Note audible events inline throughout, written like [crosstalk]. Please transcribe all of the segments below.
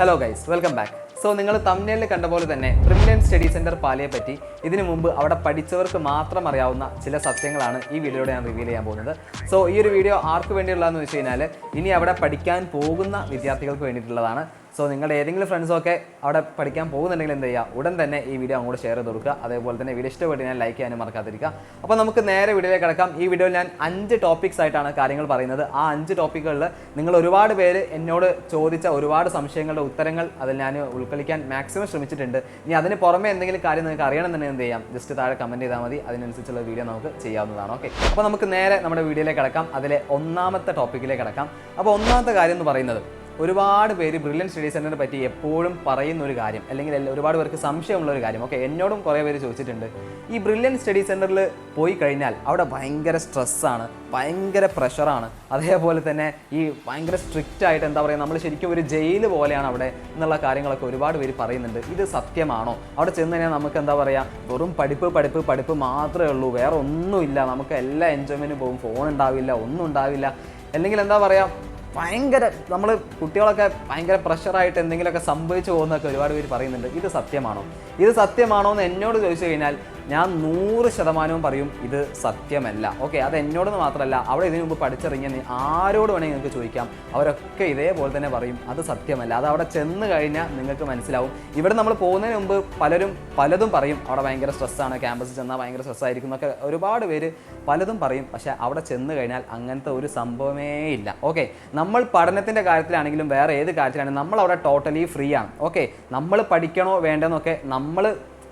Hello guys welcome back so നിങ്ങൾ തമ്മിലിൽ കണ്ട പോലെ തന്നെ പ്രിമിലിയൻ സ്റ്റഡി സെന്റർ പാലയെ പറ്റി ഇതിനു മുമ്പ് അവിടെ പഠിച്ചവർക്ക് മാത്രം അറിയാവുന്ന ചില സത്യങ്ങളാണ് ഈ വീഡിയോയുടെ ഞാൻ റിവീൽ ചെയ്യാൻ പോകുന്നത്. സോ ഈ ഒരു വീഡിയോ ആർക്ക് വേണ്ടിയുള്ളതെന്ന് വെച്ച് കഴിഞ്ഞാൽ ഇനി അവിടെ പഠിക്കാൻ പോകുന്ന വിദ്യാർത്ഥികൾക്ക് വേണ്ടിയിട്ടുള്ളതാണ്. സോ നിങ്ങളുടെ ഏതെങ്കിലും ഫ്രണ്ട്സൊക്കെ അവിടെ പഠിക്കാൻ പോകുന്നുണ്ടെങ്കിൽ എന്ത് ചെയ്യുക? ഉടൻ തന്നെ ഈ വീഡിയോ അങ്ങോട്ട് ഷെയർ ചെയ്ത് കൊടുക്കുക. അതേപോലെ തന്നെ വീഡിയോ ഇഷ്ടപ്പെട്ട് ഞാൻ ലൈക്ക് ചെയ്യാനും മറക്കാതിരിക്കുക. അപ്പോൾ നമുക്ക് നേരെ വീഡിയോയിലേക്ക് കിടക്കാം. ഈ വീഡിയോയിൽ ഞാൻ അഞ്ച് ടോപ്പിക്സ് ആയിട്ടാണ് കാര്യങ്ങൾ പറയുന്നത്. ആ അഞ്ച് ടോപ്പിക്കുകളിൽ നിങ്ങൾ ഒരുപാട് പേര് എന്നോട് ചോദിച്ച ഒരുപാട് സംശയങ്ങളുടെ ഉത്തരങ്ങൾ അതിൽ ഞാൻ ഉൾക്കൊള്ളിക്കാൻ മാക്സിമം ശ്രമിച്ചിട്ടുണ്ട്. ഇനി അതിന് പുറമെ എന്തെങ്കിലും കാര്യം നിങ്ങൾക്ക് അറിയണമെന്നുണ്ടെങ്കിൽ എന്ത് ചെയ്യാം? ജസ്റ്റ് താഴെ കമന്റ് ചെയ്താൽ മതി. അതിനനുസരിച്ചുള്ള വീഡിയോ നമുക്ക് ചെയ്യാവുന്നതാണ്. ഓക്കെ അപ്പോൾ നമുക്ക് നേരെ നമ്മുടെ വീഡിയോയിലേക്ക് കിടക്കാം. അതിലെ ഒന്നാമത്തെ ടോപ്പിക്കിലേക്ക് കിടക്കാം. അപ്പോൾ ഒന്നാമത്തെ കാര്യം എന്ന് പറയുന്നത് ഒരുപാട് പേര് ബ്രില്യൻ സ്റ്റഡി സെന്ററിനെ പറ്റി എപ്പോഴും പറയുന്ന ഒരു കാര്യം അല്ലെങ്കിൽ ഒരുപാട് പേർക്ക് സംശയമുള്ള ഒരു കാര്യം. ഓക്കെ എന്നോടും കുറേ പേര് ചോദിച്ചിട്ടുണ്ട്. ഈ ബ്രില്യൻ സ്റ്റഡി സെന്ററിൽ പോയി കഴിഞ്ഞാൽ അവിടെ ഭയങ്കര സ്ട്രെസ്സാണ് ഭയങ്കര പ്രഷറാണ് അതേപോലെ തന്നെ ഈ ഭയങ്കര സ്ട്രിക്റ്റ് ആയിട്ട് എന്താ പറയുക നമ്മൾ ശരിക്കും ഒരു ജയിൽ പോലെയാണ് അവിടെ എന്നുള്ള കാര്യങ്ങളൊക്കെ ഒരുപാട് പേര് പറയുന്നുണ്ട്. ഇത് സത്യമാണോ? അവിടെ ചെന്ന് കഴിഞ്ഞാൽ നമുക്ക് എന്താ പറയുക വെറും പഠിപ്പ് പഠിപ്പ് പഠിപ്പ് മാത്രമേ ഉള്ളൂ. വേറെ ഒന്നുമില്ല. നമുക്ക് എല്ലാ എൻജോയ്മെന്റും പോകും. ഫോൺ ഉണ്ടാവില്ല ഒന്നും ഉണ്ടാവില്ല. അല്ലെങ്കിൽ എന്താ പറയുക ഭയങ്കര നമ്മൾ കുട്ടികളൊക്കെ ഭയങ്കര പ്രഷറായിട്ട് എന്തെങ്കിലുമൊക്കെ സംഭവിച്ചു പോകുന്നതൊക്കെ ഒരുപാട് പേര് പറയുന്നുണ്ട്. ഇത് സത്യമാണോ? ഇത് സത്യമാണോ എന്ന് എന്നോട് ചോദിച്ചു കഴിഞ്ഞാൽ ഞാൻ നൂറ് ശതമാനവും പറയും ഇത് സത്യമല്ല. ഓക്കെ അത് എന്നോടെന്ന് മാത്രമല്ല അവിടെ ഇതിനു മുമ്പ് പഠിച്ചിറങ്ങിയ ആരോട് വേണമെങ്കിൽ നിങ്ങൾക്ക് ചോദിക്കാം. അവരൊക്കെ ഇതേപോലെ തന്നെ പറയും അത് സത്യമല്ല. അത് അവിടെ ചെന്ന് കഴിഞ്ഞാൽ നിങ്ങൾക്ക് മനസ്സിലാവും. ഇവിടെ നമ്മൾ പോകുന്നതിന് മുമ്പ് പലരും പലതും പറയും. അവിടെ ഭയങ്കര സ്ട്രെസ്സാണ് ക്യാമ്പസിൽ ചെന്നാൽ ഭയങ്കര സ്ട്രെസ് ആയിരിക്കും എന്നൊക്കെ ഒരുപാട് പേര് പലതും പറയും. പക്ഷേ അവിടെ ചെന്ന് കഴിഞ്ഞാൽ അങ്ങനത്തെ ഒരു സംഭവമേ ഇല്ല. ഓക്കെ നമ്മൾ പഠനത്തിന്റെ കാര്യത്തിലാണെങ്കിലും വേറെ ഏത് കാര്യത്തിലാണെങ്കിലും നമ്മൾ അവിടെ ടോട്ടലി ഫ്രീ ആണ്. ഓക്കെ നമ്മൾ പഠിക്കണോ വേണ്ടെന്നൊക്കെ നമ്മൾ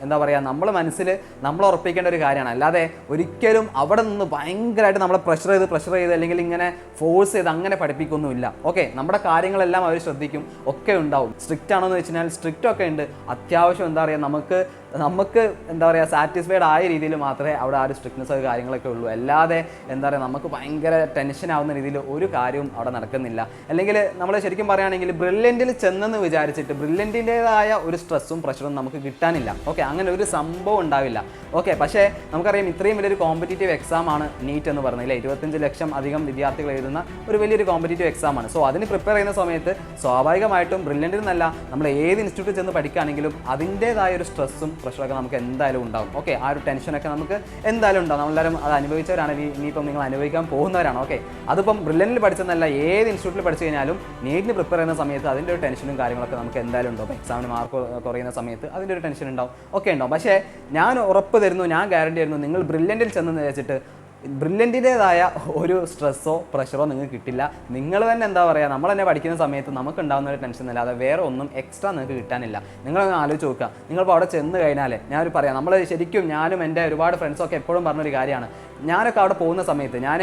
എന്താ പറയുക നമ്മൾ മനസ്സിൽ നമ്മൾ ഉറപ്പിക്കേണ്ട ഒരു കാര്യമാണ്. അല്ലാതെ ഒരിക്കലും അവിടെ നിന്ന് ഭയങ്കരമായിട്ട് നമ്മളെ പ്രഷർ ചെയ്ത് പ്രഷർ ചെയ്ത് അല്ലെങ്കിൽ ഇങ്ങനെ ഫോഴ്സ് ചെയ്ത് അങ്ങനെ പഠിപ്പിക്കൊന്നുമില്ല. ഓക്കെ നമ്മുടെ കാര്യങ്ങളെല്ലാം അവർ ശ്രദ്ധിക്കും ഒക്കെ ഉണ്ടാവും. സ്ട്രിക്റ്റ് ആണോ എന്ന് വെച്ച് കഴിഞ്ഞാൽ സ്ട്രിക്റ്റ് ഒക്കെ ഉണ്ട്. അത്യാവശ്യം എന്താ പറയുക നമുക്ക് നമുക്ക് എന്താ പറയുക സാറ്റിസ്ഫൈഡ് ആയ രീതിയിൽ മാത്രമേ അവിടെ ആ ഒരു സ്ട്രിക്ട്നെസ് കാര്യങ്ങളൊക്കെ ഉള്ളൂ. അല്ലാതെ എന്താ പറയുക നമുക്ക് ഭയങ്കര ടെൻഷൻ ആവുന്ന രീതിയിൽ ഒരു കാര്യവും അവിടെ നടക്കുന്നില്ല. അല്ലെങ്കിൽ നമ്മൾ ശരിക്കും പറയുകയാണെങ്കിൽ ബ്രില്യന്റിൽ ചെന്നെന്ന് വിചാരിച്ചിട്ട് ബ്രില്യന്റിന്റെതായ ഒരു സ്ട്രെസ്സും പ്രഷറും നമുക്ക് കിട്ടാനില്ല. ഓക്കെ അങ്ങനെ ഒരു സംഭവം ഉണ്ടാവില്ല. ഓക്കെ പക്ഷേ നമുക്കറിയാം ഇത്രയും വലിയൊരു കോമ്പറ്റേറ്റീവ് എക്സാം ആണ് നീറ്റ് എന്ന് പറഞ്ഞില്ലേ ഇരുപത്തഞ്ച് ലക്ഷം അധികം വിദ്യാർത്ഥികൾ എഴുതുന്ന ഒരു വലിയൊരു കോമ്പറ്റേറ്റീവ് എക്സാം ആണ്. സോ അതിന് പ്രിപ്പയർ ചെയ്യുന്ന സമയത്ത് സ്വാഭാവികമായിട്ടും ബ്രില്യന്റിൽ നിന്നല്ല നമ്മൾ ഏത് ഇൻസ്റ്റിറ്റ്യൂട്ടിൽ ചെന്ന് പഠിക്കുകയാണെങ്കിലും അതിന്റേതായ ഒരു സ്ട്രെസ്സും പ്രഷറൊക്കെ നമുക്ക് എന്തായാലും ഉണ്ടാവും. ഓക്കെ ആ ഒരു ടെൻഷനൊക്കെ നമുക്ക് എന്തായാലും ഉണ്ടാവും. നമ്മളെല്ലാവരും അത് അനുഭവിച്ചവരാണ്. ഇനി- ഇനിയിപ്പം നിങ്ങൾ അനുഭവിക്കാൻ പോകുന്നവരാണ്. ഓക്കെ അതിപ്പം ബ്രില്യനിൽ പഠിച്ചെന്നല്ല ഏത് ഇൻസ്റ്റിറ്റ്യൂട്ടിൽ പഠിച്ചു കഴിഞ്ഞാലും നീറ്റിന് പ്രിപ്പയർ ചെയ്യുന്ന സമയത്ത് അതിന്റെ ഒരു ടെൻഷനും കാര്യങ്ങളൊക്കെ നമുക്ക് എന്തായാലും ഉണ്ടാവും. എക്സാമിന് മാർക്ക് കുറയുന്ന സമയത്ത് അതിന്റെ ഒരു ടെൻഷൻ ഉണ്ടാവും. ഒക്കെ ഉണ്ടാവും. പക്ഷേ ഞാൻ ഉറപ്പ് തരുന്നു ഞാൻ ഗ്യാരണ്ടി തരുന്നു നിങ്ങൾ ബ്രില്യന്റിൽ ചെന്നെന്ന് വെച്ചിട്ട് ബ്രില്യന്റിന്റെതായ ഒരു സ്ട്രെസ്സോ പ്രഷറോ നിങ്ങൾക്ക് കിട്ടില്ല. നിങ്ങൾ തന്നെ എന്താ പറയുക നമ്മൾ തന്നെ പഠിക്കുന്ന സമയത്ത് നമുക്ക് ഉണ്ടാകുന്ന ഒരു ടെൻഷൻ അല്ലാതെ വേറെ ഒന്നും എക്സ്ട്രാ നിങ്ങൾക്ക് കിട്ടാനില്ല. നിങ്ങളൊന്ന് ആലോചിച്ച് നോക്കുക. നിങ്ങളിപ്പോൾ അവിടെ ചെന്ന് കഴിഞ്ഞാൽ ഞാനൊരു പറയാം നമ്മൾ ശരിക്കും ഞാനും എന്റെ ഒരുപാട് ഫ്രണ്ട്സൊക്കെ എപ്പോഴും പറഞ്ഞൊരു കാര്യമാണ്. ഞാനൊക്കെ അവിടെ പോകുന്ന സമയത്ത് ഞാൻ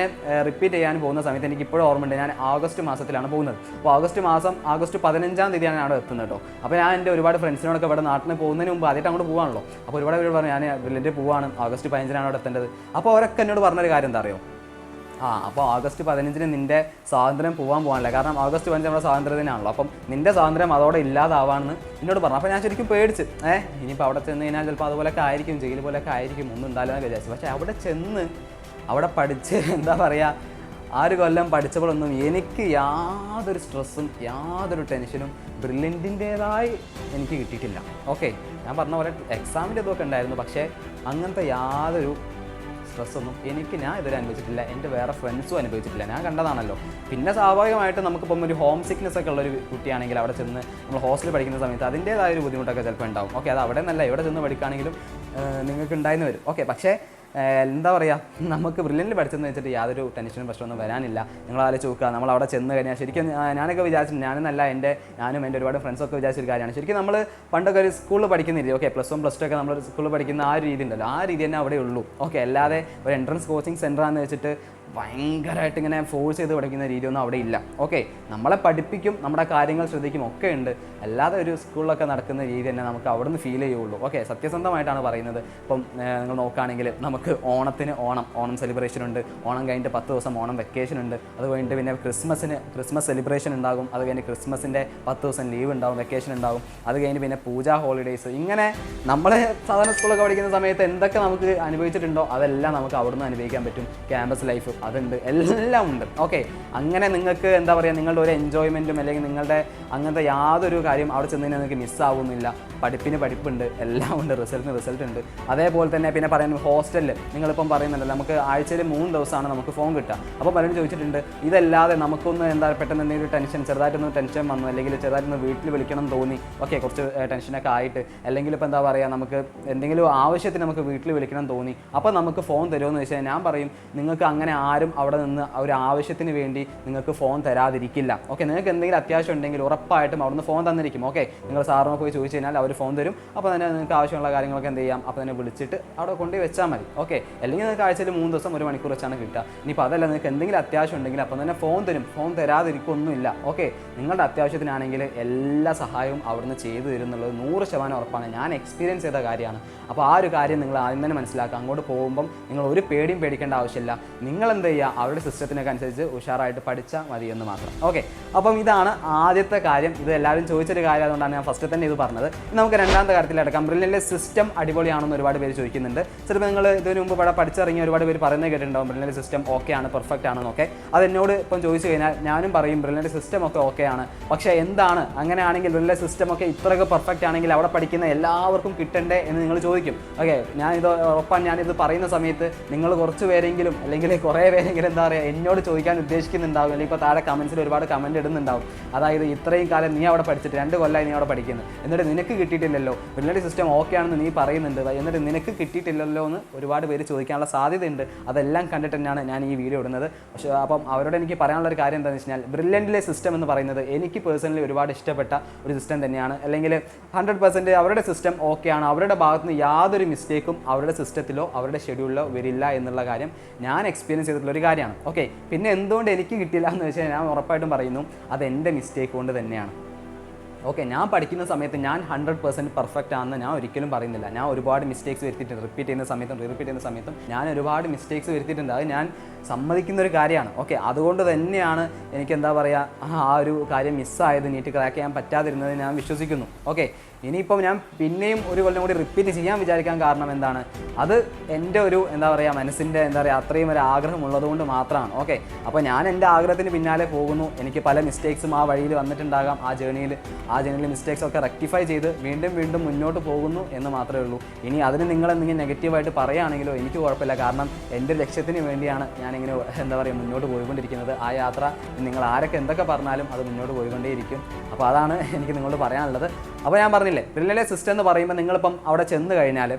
റിപ്പീറ്റ് ചെയ്യാൻ പോകുന്ന സമയത്ത് എനിക്ക് ഇപ്പോഴും ഓർമ്മയുണ്ട് ഞാൻ ആഗസ്റ്റ് മാസത്തിലാണ് പോകുന്നത്. അപ്പോൾ ആഗസ്റ്റ് മാസം ആഗസ്റ്റ് പതിനഞ്ചാം തീയതിയാണ് ഞാൻ അവിടെ എത്തുന്നത് കേട്ടോ. അപ്പോൾ ഞാൻ എന്റെ ഒരുപാട് ഫ്രണ്ട്സിനോടൊക്കെ ഇവിടെ നാട്ടിൽ പോകുന്നതിന് മുമ്പ് ആദ്യമായിട്ട് അങ്ങോട്ട് പോകാണല്ലോ അപ്പോൾ ഒരുപാട് പേര് പറഞ്ഞു ഞാൻ ബ്രില്ലിന്റെ പോവാണ് ആഗസ്റ്റ് പതിനഞ്ചിനാണ് അവിടെ എത്തേണ്ടത്. അപ്പോൾ അവരൊക്കെ എന്നോട് പറഞ്ഞൊരു കാര്യം എന്താ അറിയോ? ആ അപ്പോൾ ഓഗസ്റ്റ് പതിനഞ്ചിന് നിന്റെ സ്വാതന്ത്ര്യം പോകാൻ പോകാനില്ല കാരണം ഓഗസ്റ്റ് പതിനഞ്ച് നമ്മുടെ സ്വാതന്ത്ര്യ ദിനമാണല്ലോ അപ്പം നിന്റെ സ്വാതന്ത്ര്യം അതോടെ ഇല്ലാതാവാണെന്ന് എന്നോട് പറഞ്ഞു. അപ്പോൾ ഞാൻ ശരിക്കും പേടിച്ച് ഏഹ് ഇനിയിപ്പോൾ അവിടെ ചെന്ന് കഴിഞ്ഞാൽ ചിലപ്പോൾ അതുപോലെയൊക്കെ ആയിരിക്കും ജയിൽ പോലെയൊക്കെ ആയിരിക്കും ഒന്നും ഉണ്ടാവില്ലെന്ന് വിചാരിച്ചു. പക്ഷേ അവിടെ ചെന്ന് അവിടെ പഠിച്ച് [laughs] എന്താ പറയുക ആ ഒരു കൊല്ലം പഠിച്ചപ്പോഴൊന്നും എനിക്ക് യാതൊരു സ്ട്രെസ്സും യാതൊരു ടെൻഷനും ബ്രില്യന്റിന്റേതായി എനിക്ക് കിട്ടിയിട്ടില്ല. ഓക്കെ ഞാൻ പറഞ്ഞ പോലെ എക്സാമിന്റെ ഇതൊക്കെ ഉണ്ടായിരുന്നു. പക്ഷേ അങ്ങനത്തെ യാതൊരു സ്ട്രെസ്സൊന്നും എനിക്ക് ഞാൻ ഇതുവരെ അനുഭവിച്ചിട്ടില്ല. എന്റെ വേറെ ഫ്രണ്ട്സും അനുഭവിച്ചിട്ടില്ല. ഞാൻ കണ്ടതാണല്ലോ. പിന്നെ സ്വാഭാവികമായിട്ടും നമുക്കിപ്പം ഒരു ഹോം സിക്നെസ് ഒക്കെ ഉള്ളൊരു കുട്ടിയാണെങ്കിൽ അവിടെ ചെന്ന് നമ്മൾ ഹോസ്റ്റലിൽ പഠിക്കുന്ന സമയത്ത് അതിന്റേതായ ഒരു ബുദ്ധിമുട്ടൊക്കെ ചിലപ്പോൾ ഉണ്ടാവും. ഓക്കെ അത് അവിടെ നിന്നല്ല. ഇവിടെ ചെന്ന് പഠിക്കുകയാണെങ്കിലും നിങ്ങൾക്ക് ഉണ്ടായിരുന്നു വരും. ഓക്കെ പക്ഷേ എന്താ പറയുക നമുക്ക് ബ്രില്യന്റിൽ പഠിച്ചെന്ന് വെച്ചിട്ട് യാതൊരു ടെൻഷനും പ്രശ്നമൊന്നും വരാനില്ല. നിങ്ങൾ ആലോചിച്ച് നോക്കുക നമ്മൾ അവിടെ ചെന്ന് കഴിഞ്ഞാൽ ശരിക്കും ഞാനൊക്കെ വിചാരിച്ചു ഞാനെന്നല്ല എന്റെ ഞാനും എന്റെ ഒരുപാട് ഫ്രണ്ട്സൊക്കെ വിചാരിച്ചൊരു കാര്യമാണ്. ശരിക്കും നമ്മൾ പണ്ടൊക്കെ ഒരു സ്കൂളിൽ പഠിക്കുന്ന രീതി okay plus one plus two ഒക്കെ നമ്മൾ സ്കൂളിൽ പഠിക്കുന്ന ആ രീതി ഉണ്ടല്ലോ. ആ രീതി തന്നെ അവിടെ ഉള്ളൂ ഓക്കെ അല്ലാതെ ഒരു എൻട്രൻസ് കോച്ചിങ് സെന്ററാന്ന് വെച്ചിട്ട് ഭയങ്കരമായിട്ട് ഇങ്ങനെ ഫോഴ്സ് ചെയ്ത് പഠിക്കുന്ന രീതിയൊന്നും അവിടെ ഇല്ല. ഓക്കെ നമ്മളെ പഠിപ്പിക്കും നമ്മുടെ കാര്യങ്ങൾ ശ്രദ്ധിക്കും ഒക്കെ ഉണ്ട്. അല്ലാതെ ഒരു സ്കൂളിലൊക്കെ നടക്കുന്ന രീതി തന്നെ നമുക്ക് അവിടെ നിന്ന് ഫീൽ ചെയ്യുള്ളൂ. ഓക്കെ സത്യസന്ധമായിട്ടാണ് പറയുന്നത്. ഇപ്പം നിങ്ങൾ നോക്കുകയാണെങ്കിൽ നമുക്ക് ഓണത്തിന് ഓണം ഓണം സെലിബ്രേഷൻ ഉണ്ട്. ഓണം കഴിഞ്ഞിട്ട് പത്ത് ദിവസം ഓണം വെക്കേഷൻ ഉണ്ട്. അത് കഴിഞ്ഞിട്ട് പിന്നെ ക്രിസ്മസിന് ക്രിസ്മസ് സെലിബ്രേഷൻ ഉണ്ടാകും. അത് കഴിഞ്ഞ് ക്രിസ്മസിന്റെ പത്ത് ദിവസം ലീവ് ഉണ്ടാകും വെക്കേഷൻ ഉണ്ടാകും. അത് കഴിഞ്ഞ് പിന്നെ പൂജ ഹോളിഡേയ്സ് ഇങ്ങനെ നമ്മളെ സാധാരണ സ്കൂളൊക്കെ പഠിക്കുന്ന സമയത്ത് എന്തൊക്കെ നമുക്ക് അനുഭവിച്ചിട്ടുണ്ടോ അതെല്ലാം നമുക്ക് അവിടുന്ന് അനുഭവിക്കാൻ പറ്റും. ക്യാമ്പസ് ലൈഫ് അതുണ്ട്. എല്ലാം ഉണ്ട് ഓക്കെ അങ്ങനെ നിങ്ങൾക്ക് എന്താ പറയുക നിങ്ങളുടെ ഒരു എൻജോയ്മെന്റും അല്ലെങ്കിൽ നിങ്ങളുടെ അങ്ങനത്തെ യാതൊരു കാര്യം അവിടെ ചെന്ന് നിങ്ങൾക്ക് മിസ്സാവുന്നില്ല പഠിപ്പിന് പഠിപ്പുണ്ട്. എല്ലാം ഉണ്ട് റിസൾട്ടിന് റിസൾട്ട് ഉണ്ട്. അതേപോലെ തന്നെ പിന്നെ പറയുന്നത് ഹോസ്റ്റലിൽ നിങ്ങളിപ്പം പറയുന്നുണ്ടല്ലോ നമുക്ക് ആഴ്ചയിൽ മൂന്ന് ദിവസമാണ് നമുക്ക് ഫോൺ കിട്ടുക. അപ്പോൾ പലരും ചോദിച്ചിട്ടുണ്ട് ഇതല്ലാതെ നമുക്കൊന്ന് എന്താ പെട്ടെന്ന് എന്തെങ്കിലും ടെൻഷൻ ചെറുതായിട്ടൊന്ന് ടെൻഷൻ വന്നു അല്ലെങ്കിൽ ചെറുതായിട്ടൊന്ന് വീട്ടിൽ വിളിക്കണം തോന്നി. ഓക്കെ കുറച്ച് ടെൻഷനൊക്കെ ആയിട്ട്. അല്ലെങ്കിൽ ഇപ്പോൾ എന്താ പറയുക നമുക്ക് എന്തെങ്കിലും ആവശ്യത്തിന് നമുക്ക് വീട്ടിൽ വിളിക്കണം തോന്നി. അപ്പോൾ നമുക്ക് ഫോൺ തരുമെന്ന് വെച്ചാൽ ഞാൻ പറയും നിങ്ങൾക്ക് അങ്ങനെ ആരും അവിടെ നിന്ന് ഒരു ആവശ്യത്തിന് വേണ്ടി നിങ്ങൾക്ക് ഫോൺ തരാതിരിക്കില്ല. ഓക്കെ നിങ്ങൾക്ക് എന്തെങ്കിലും അത്യാവശ്യം ഉണ്ടെങ്കിൽ ഉറപ്പായിട്ടും അവിടുന്ന് ഫോൺ തന്നിരിക്കും. ഓക്കെ നിങ്ങൾ സാറിനെ പോയി ചോദിച്ചു കഴിഞ്ഞാൽ അവർ ഫോൺ തരും. അപ്പോൾ തന്നെ നിങ്ങൾക്ക് ആവശ്യമുള്ള കാര്യങ്ങളൊക്കെ എന്ത് ചെയ്യാം? അപ്പോൾ തന്നെ വിളിച്ചിട്ട് അവിടെ കൊണ്ടുപോയി വെച്ചാൽ മതി. ഓക്കെ അല്ലെങ്കിൽ നിങ്ങൾക്ക് ആഴ്ചയിൽ മൂന്ന് ദിവസം ഒരു മണിക്കൂർ വെച്ചാണ് കിട്ടുക. ഇനിയിപ്പോൾ അതല്ല നിങ്ങൾക്ക് എന്തെങ്കിലും അത്യാവശ്യം ഉണ്ടെങ്കിൽ അപ്പം തന്നെ ഫോൺ തരും. ഫോൺ തരാതിരിക്കൊന്നുമില്ല. ഓക്കെ നിങ്ങളുടെ അത്യാവശ്യത്തിനാണെങ്കിൽ എല്ലാ സഹായവും അവിടുന്ന് ചെയ്തു തരുന്നുള്ളത് നൂറ് ശതമാനം ഉറപ്പാണ്. ഞാൻ എക്സ്പീരിയൻസ് ചെയ്ത കാര്യമാണ്. അപ്പോൾ ആ ഒരു കാര്യം നിങ്ങൾ ആദ്യം തന്നെ മനസ്സിലാക്കുക. അങ്ങോട്ട് പോകുമ്പം നിങ്ങൾ ഒരു പേടിയും പേടിക്കേണ്ട ആവശ്യമില്ല. നിങ്ങൾ എന്ത് ചെയ്യുക അവരുടെ സിസ്റ്റത്തിനൊക്കെ അനുസരിച്ച് ഉഷാറായിട്ട് പഠിച്ചാൽ മതി എന്ന് മാത്രം. ഓക്കെ. അപ്പം ഇതാണ് ആദ്യത്തെ കാര്യം. ഇത് എല്ലാവരും ചോദിച്ചൊരു കാര്യം അതുകൊണ്ടാണ് ഞാൻ ഫസ്റ്റ് തന്നെ ഇത് പറഞ്ഞത്. നമുക്ക് രണ്ടാമത്തെ കാര്യത്തിൽ അടക്കാം ബ്രില്ലിന്റെ സിസ്റ്റം അടിപൊളിയാണെന്ന് ഒരുപാട് പേര് ചോദിക്കുന്നുണ്ട്. ചിലപ്പോൾ നിങ്ങൾ ഇതിനു മുമ്പ് ഇവിടെ പഠിച്ചിറങ്ങി ഒരുപാട് പേര് പറയുന്നത് കേട്ടിട്ടുണ്ടാവും. ബ്രില്ലിന്റെ സിസ്റ്റം ഓക്കെ ആണ് പെർഫെക്റ്റ് ആണെന്നൊക്കെ അത് എന്നോട് ഇപ്പം ചോദിച്ചു കഴിഞ്ഞാൽ ഞാനും പറയും ബ്രില്ലിന്റെ സിസ്റ്റം ഒക്കെ ഓക്കെ ആണ്. പക്ഷേ എന്താണ്? അങ്ങനെയാണെങ്കിൽ ബ്രില്ലിന്റെ സിസ്റ്റം ഒക്കെ ഇത്രയൊക്കെ പെർഫെക്റ്റ് ആണെങ്കിൽ അവിടെ പഠിക്കുന്ന എല്ലാവർക്കും കിട്ടണ്ടേ? എന്ന് നിങ്ങൾ ചോദിക്കും. ഓക്കെ ഞാൻ ഇത് ഉറപ്പാണ് ഞാനിത് പറയുന്ന സമയത്ത് നിങ്ങൾ കുറച്ച് പേരെങ്കിലും അല്ലെങ്കിൽ കുറേ പേരെങ്കിലും എന്താ പറയുക എന്നോട് ചോദിക്കാൻ ഉദ്ദേശിക്കുന്നുണ്ടാവും. അല്ലെങ്കിൽ ഇപ്പോൾ താഴെ കമൻസിൽ ഒരുപാട് കമന്റ് ഇടുന്നുണ്ടാവും. അതായത് ഇത്രയും കാലം നീ അവിടെ പഠിച്ചിട്ട് രണ്ട് കൊല്ലമായി നീ അവിടെ പഠിക്കുന്നത് എന്നിട്ട് നിനക്ക് കിട്ടിയിട്ടില്ലല്ലോ. പിന്നീട് സിസ്റ്റം ഓക്കെ ആണെന്ന് നീ പറയുന്നുണ്ട്. എന്നിട്ട് നിനക്ക് കിട്ടിയിട്ടില്ലല്ലോ എന്ന് ഒരുപാട് പേര് ചോദിക്കാനുള്ള സാധ്യതയുണ്ട്. അതെല്ലാം കണ്ടിട്ട് തന്നെയാണ് ഞാൻ ഈ വീഡിയോ ഇടുന്നത്. പക്ഷേ അപ്പം അവരോട് എനിക്ക് പറയാനുള്ള ഒരു കാര്യം എന്താണെന്ന് വെച്ചാൽ ബ്രില്യന്റിലെ സിസ്റ്റം എന്ന് പറയുന്നത് എനിക്ക് പേഴ്സണലി ഒരുപാട് ഇഷ്ടപ്പെട്ട ഒരു സിസ്റ്റം തന്നെയാണ്. അല്ലെങ്കിൽ ഹൺഡ്രഡ് പെർസെന്റ് അവരുടെ സിസ്റ്റം ഓക്കെ ആണ്. അവരുടെ ഭാഗത്തുനിന്ന് യാതൊരു മിസ്റ്റേക്കും അവരുടെ സിസ്റ്റത്തിലോ അവരുടെ ഷെഡ്യൂളിലോ വരില്ല എന്നുള്ള കാര്യം ഞാൻ എക്സ്പീരിയൻസ് ചെയ്തിട്ടുള്ള ഒരു കാര്യമാണ്. ഓക്കെ പിന്നെ എന്തുകൊണ്ട് എനിക്ക് കിട്ടില്ല എന്ന് വെച്ചാൽ ഞാൻ ഉറപ്പായിട്ടും പറയുന്നു അത് എന്റെ മിസ്റ്റേക്ക് കൊണ്ട് തന്നെയാണ്. ഓക്കെ ഞാൻ പഠിക്കുന്ന സമയത്ത് ഞാൻ ഹൺഡ്രഡ് പെർസെന്റ് പെർഫെക്റ്റ് ആണെന്ന് ഞാൻ ഒരിക്കലും പറയുന്നില്ല. ഞാൻ ഒരുപാട് മിസ്റ്റേക്സ് വരുത്തിയിട്ടുണ്ട്. റിപ്പീറ്റ് ചെയ്യുന്ന സമയത്തും റിപ്പീറ്റ് ചെയ്യുന്ന സമയത്തും ഞാൻ ഒരുപാട് മിസ്റ്റേക്സ് വരുത്തിയിട്ടുണ്ട്. അത് ഞാൻ സമ്മതിക്കുന്ന ഒരു കാര്യമാണ്. ഓക്കെ അതുകൊണ്ട് തന്നെയാണ് എനിക്ക് എന്താ പറയുക ആ ഒരു കാര്യം മിസ്സായത് നീറ്റ് ക്രാക്ക് ചെയ്യാൻ പറ്റാതിരുന്നത് ഞാൻ വിശ്വസിക്കുന്നു. ഓക്കെ ഇനിയിപ്പം ഞാൻ പിന്നെയും ഒരു കൊല്ലം കൂടി റിപ്പീറ്റ് ചെയ്യാൻ വിചാരിക്കാൻ കാരണം എന്താണ്? അത് എന്റെ ഒരു എന്താ പറയുക മനസ്സിന്റെ എന്താ പറയുക അത്രയും ഒരു ആഗ്രഹം ഉള്ളതുകൊണ്ട് മാത്രമാണ്. ഓക്കെ അപ്പോൾ ഞാൻ എന്റെ ആഗ്രഹത്തിന് പിന്നാലെ പോകുന്നു. എനിക്ക് പല മിസ്റ്റേക്സും ആ വഴിയിൽ വന്നിട്ടുണ്ടാകാം. ആ ജേണിയിൽ ആ ജേണിയിൽ മിസ്റ്റേക്സ് ഒക്കെ റെക്ടിഫൈ ചെയ്ത് വീണ്ടും വീണ്ടും മുന്നോട്ട് പോകുന്നു എന്ന് മാത്രമേ ഉള്ളൂ. ഇനി അതിന് നിങ്ങൾ എന്തെങ്കിലും നെഗറ്റീവായിട്ട് പറയുകയാണെങ്കിലോ എനിക്ക് കുഴപ്പമില്ല. കാരണം എന്റെ ലക്ഷ്യത്തിന് വേണ്ടിയാണ് ഞാനിങ്ങനെ എന്താ പറയുക മുന്നോട്ട് പോയിക്കൊണ്ടിരിക്കുന്നത്. ആ യാത്ര നിങ്ങൾ ആരൊക്കെ എന്തൊക്കെ പറഞ്ഞാലും അത് മുന്നോട്ട് പോയിക്കൊണ്ടേയിരിക്കും. അപ്പോൾ അതാണ് എനിക്ക് നിങ്ങളോട് പറയാനുള്ളത്. അപ്പോൾ ഞാൻ പറഞ്ഞില്ലേ ബ്രില്ലിലെ സിസ്റ്റം എന്ന് പറയുമ്പോൾ നിങ്ങളിപ്പം അവിടെ ചെന്ന് കഴിഞ്ഞാൽ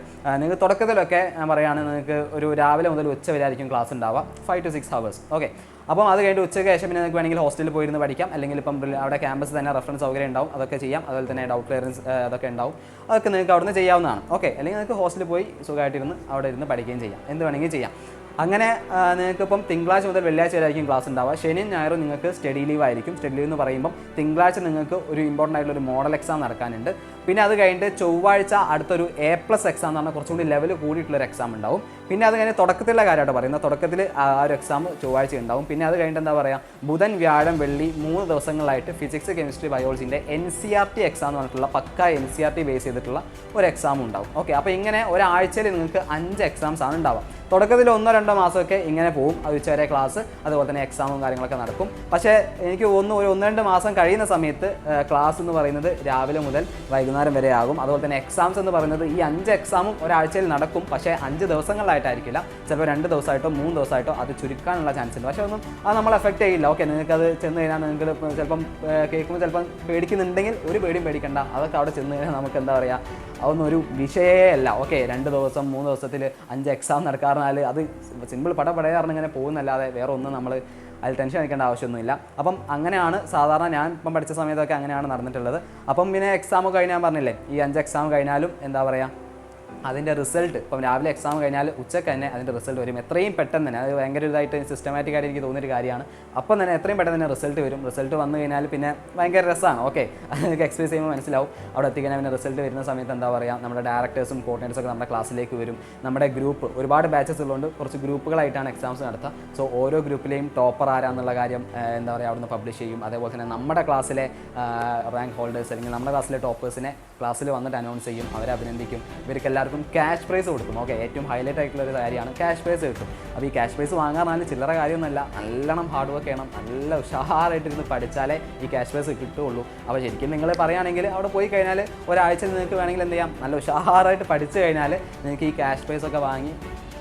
നിങ്ങൾ തുടക്കത്തിലൊക്കെ ഞാൻ പറയുകയാണെങ്കിൽ നിങ്ങൾക്ക് ഒരു രാവിലെ മുതൽ ഉച്ച വരെ ആയിരിക്കും ക്ലാസ് ഉണ്ടാവുക. Five to six hours okay അപ്പം അത് കഴിഞ്ഞ് ഉച്ചയ്ക്ക് ശേഷം പിന്നെ നിങ്ങൾക്ക് വേണമെങ്കിൽ ഹോസ്റ്റലിൽ പോയിരുന്ന് പഠിക്കാം. അല്ലെങ്കിൽ ഇപ്പം അവിടെ ക്യാമ്പസ് തന്നെ റെഫറൻസ് സൗകര്യം ഉണ്ടാവും. അതൊക്കെ ചെയ്യാം. അതുപോലെ തന്നെ ഡൗട്ട് ക്ലിയറൻസ് അതൊക്കെ ഉണ്ടാവും. അതൊക്കെ നിങ്ങൾക്ക് അവിടെ നിന്ന് ചെയ്യാവുന്നതാണ്. ഓക്കെ അല്ലെങ്കിൽ നിങ്ങൾക്ക് ഹോസ്റ്റലിൽ പോയി സുഖമായിട്ടിരുന്ന് അവിടെ ഇരുന്ന് പഠിക്കുകയും ചെയ്യാം. എന്ത് വേണമെങ്കിലും ചെയ്യാം. അങ്ങനെ നിങ്ങൾക്കിപ്പം തിങ്കളാഴ്ച മുതൽ വെള്ളിയാഴ്ച വരെ ആയിരിക്കും ക്ലാസ് ഉണ്ടാവുക. ശനിയും ഞായറും നിങ്ങൾക്ക് സ്റ്റഡി ലീവ് ആയിരിക്കും സ്റ്റഡി ലീവ് എന്ന് പറയുമ്പോൾ തിങ്കളാഴ്ച നിങ്ങൾക്ക് ഒരു ഇമ്പോർട്ടന്റ് ആയിട്ടുള്ള ഒരു മോഡൽ എക്സാം നടക്കാനുണ്ട്. പിന്നെ അത് കഴിഞ്ഞിട്ട് ചൊവ്വാഴ്ച അടുത്തൊരു എ പ്ലസ് എക്സാം എന്ന് പറഞ്ഞാൽ കുറച്ചുകൂടി ലെവൽ കൂടിയിട്ടുള്ളൊരു എക്സാം ഉണ്ടാവും. പിന്നെ അത് കഴിഞ്ഞ് തുടക്കത്തിലുള്ള കാര്യമായിട്ട് പറയുന്നത്. തുടക്കത്തിൽ ആ ഒരു എക്സാം ചൊവ്വാഴ്ച ഉണ്ടാവും. പിന്നെ അത് കഴിഞ്ഞിട്ട് എന്താ പറയുക ബുധൻ വ്യാഴം വെള്ളി മൂന്ന് ദിവസങ്ങളായിട്ട് physics chemistry ബയോളജിന്റെ N C R T exam എന്ന് പറഞ്ഞിട്ടുള്ള പക്ക N C R T base ചെയ്തിട്ടുള്ള ഒരു എക്സാം ഉണ്ടാവും. ഓക്കെ അപ്പോൾ ഇങ്ങനെ ഒരാഴ്ചയിൽ നിങ്ങൾക്ക് അഞ്ച് എക്സാംസ് ആണ് ഉണ്ടാവുക. തുടക്കത്തിൽ ഒന്നോ രണ്ടോ മാസമൊക്കെ ഇങ്ങനെ പോകും. അത് ഉച്ചവരെ ക്ലാസ് അതുപോലെ തന്നെ എക്സാമും കാര്യങ്ങളൊക്കെ നടക്കും. പക്ഷേ എനിക്ക് ഒന്ന് ഒരു ഒന്ന് രണ്ട് മാസം കഴിയുന്ന സമയത്ത് ക്ലാസ് എന്ന് പറയുന്നത് രാവിലെ മുതൽ വൈകുന്നേരം വരെ ആകും. അതുപോലെ തന്നെ എക്സാംസ് എന്ന് പറയുന്നത് ഈ അഞ്ച് എക്സാമും ഒരാഴ്ചയിൽ നടക്കും. പക്ഷേ അഞ്ച് ദിവസങ്ങളിലായിട്ടായിരിക്കില്ല. ചിലപ്പോൾ രണ്ട് ദിവസമായിട്ടോ മൂന്ന് ദിവസമായിട്ടോ അത് ചുരുക്കാനുള്ള ചാൻസ് ഉണ്ട്. പക്ഷേ ഒന്നും അത് നമ്മൾ എഫക്റ്റ് ചെയ്യില്ല. ഓക്കെ നിങ്ങൾക്കത് ചെന്ന് കഴിഞ്ഞാൽ നിങ്ങൾക്ക് ചിലപ്പം കേൾക്കുമ്പോൾ ചിലപ്പം പേടിക്കുന്നുണ്ടെങ്കിൽ ഒരു പേടിയും പേടിക്കണ്ട. അതൊക്കെ അവിടെ ചെന്ന് കഴിഞ്ഞാൽ നമുക്ക് എന്താ പറയുക അതൊന്നും ഒരു വിഷയേ അല്ല. ഓക്കെ രണ്ട് ദിവസം മൂന്ന് ദിവസത്തിൽ അഞ്ച് എക്സാം നടക്കാറുണ്ടാൽ അത് സിമ്പിൾ പട പടയാറിന് ഇങ്ങനെ പോകുന്നല്ലാതെ വേറെ ഒന്നും നമ്മൾ അതിൽ ടെൻഷൻ അടിക്കേണ്ട ആവശ്യമൊന്നുമില്ല. അപ്പം അങ്ങനെയാണ് സാധാരണ ഞാൻ ഇപ്പം പഠിച്ച സമയത്തൊക്കെ അങ്ങനെയാണ് നടന്നിട്ടുള്ളത്. അപ്പം പിന്നെ എക്സാം കഴിഞ്ഞാൽ പറഞ്ഞില്ലേ ഈ അഞ്ച് എക്സാം കഴിഞ്ഞാലും എന്താ പറയുക അതിന്റെ റിസൾട്ട് ഇപ്പം രാവിലെ എക്സാം കഴിഞ്ഞാൽ ഉച്ചയ്ക്ക് തന്നെ അതിന്റെ റിസൾട്ട് വരും. എത്രയും പെട്ടെന്ന് തന്നെ അത് ഭയങ്കര ഇതായിട്ട് സിസ്റ്റമാറ്റിക് ആയിട്ട് എനിക്ക് തോന്നിയൊരു കാര്യമാണ്. അപ്പം തന്നെ എത്രയും പെട്ടെന്ന് തന്നെ റിസൾട്ട് വരും. റിസൾട്ട് വന്നു കഴിഞ്ഞാൽ പിന്നെ ഭയങ്കര രസമാണ് ഓക്കെ [laughs] അതൊക്കെ എക്സ്പീരിയൻസ് ചെയ്യുമ്പോൾ മനസ്സിലാവും. അവിടെ എത്തിക്കഴിഞ്ഞാൽ പിന്നെ റിസൾട്ട് വരുന്ന സമയത്ത് എന്താ പറയുക നമ്മുടെ ഡയറക്ടേഴ്സും കോർഡിനേറ്റേഴ്സൊക്കെ നമ്മുടെ ക്ലാസ്സിലേക്ക് വരും. നമ്മുടെ ഗ്രൂപ്പ് ഒരുപാട് ബാച്ചസ് ഉള്ളതുകൊണ്ട് കുറച്ച് ഗ്രൂപ്പുകളായിട്ടാണ് എക്സാംസ് നടത്തുക. സോ ഓരോ ഗ്രൂപ്പിലെയും ടോപ്പർ ആരാന്നുള്ള കാര്യം എന്താ പറയുക അവിടുന്ന് പബ്ലിഷ് ചെയ്യും. അതേപോലെ തന്നെ നമ്മുടെ ക്ലാസ്സിലെ റാങ്ക് ഹോൾഡേഴ്സ് അല്ലെങ്കിൽ നമ്മുടെ ക്ലാസ്സിലെ ടോപ്പേഴ്സിനെ ക്ലാസ്സിൽ വന്നിട്ട് അനൗൺസ് ചെയ്യും. അവരെ അഭിനന്ദിക്കും. ഇവർക്കെല്ലാം എല്ലാവർക്കും ക്യാഷ് പ്രൈസ് കൊടുക്കും. ഓക്കെ ഏറ്റവും ഹൈലൈറ്റ് ആയിട്ടുള്ള ഒരു കാര്യമാണ് ക്യാഷ് പ്രൈസ് കിട്ടും. അപ്പോൾ ഈ ക്യാഷ് പ്രൈസ് വാങ്ങാൻ ചില്ലറ കാര്യമൊന്നുമല്ല. നല്ലോണം ഹാർഡ് വർക്ക് ചെയ്യണം. നല്ല ഉഷാറായിട്ടിരുന്ന് പഠിച്ചാലേ ഈ ക്യാഷ് പ്രൈസ് കിട്ടുള്ളൂ അപ്പോൾ ശരിക്കും നിങ്ങൾ പറയുകയാണെങ്കിൽ അവിടെ പോയി കഴിഞ്ഞാൽ ഒരാഴ്ച നിങ്ങൾക്ക് വേണമെങ്കിൽ എന്ത് ചെയ്യാം? നല്ല ഉഷാറായിട്ട് പഠിച്ചു കഴിഞ്ഞാൽ നിങ്ങൾക്ക് ഈ ക്യാഷ് പ്രൈസ് ഒക്കെ വാങ്ങി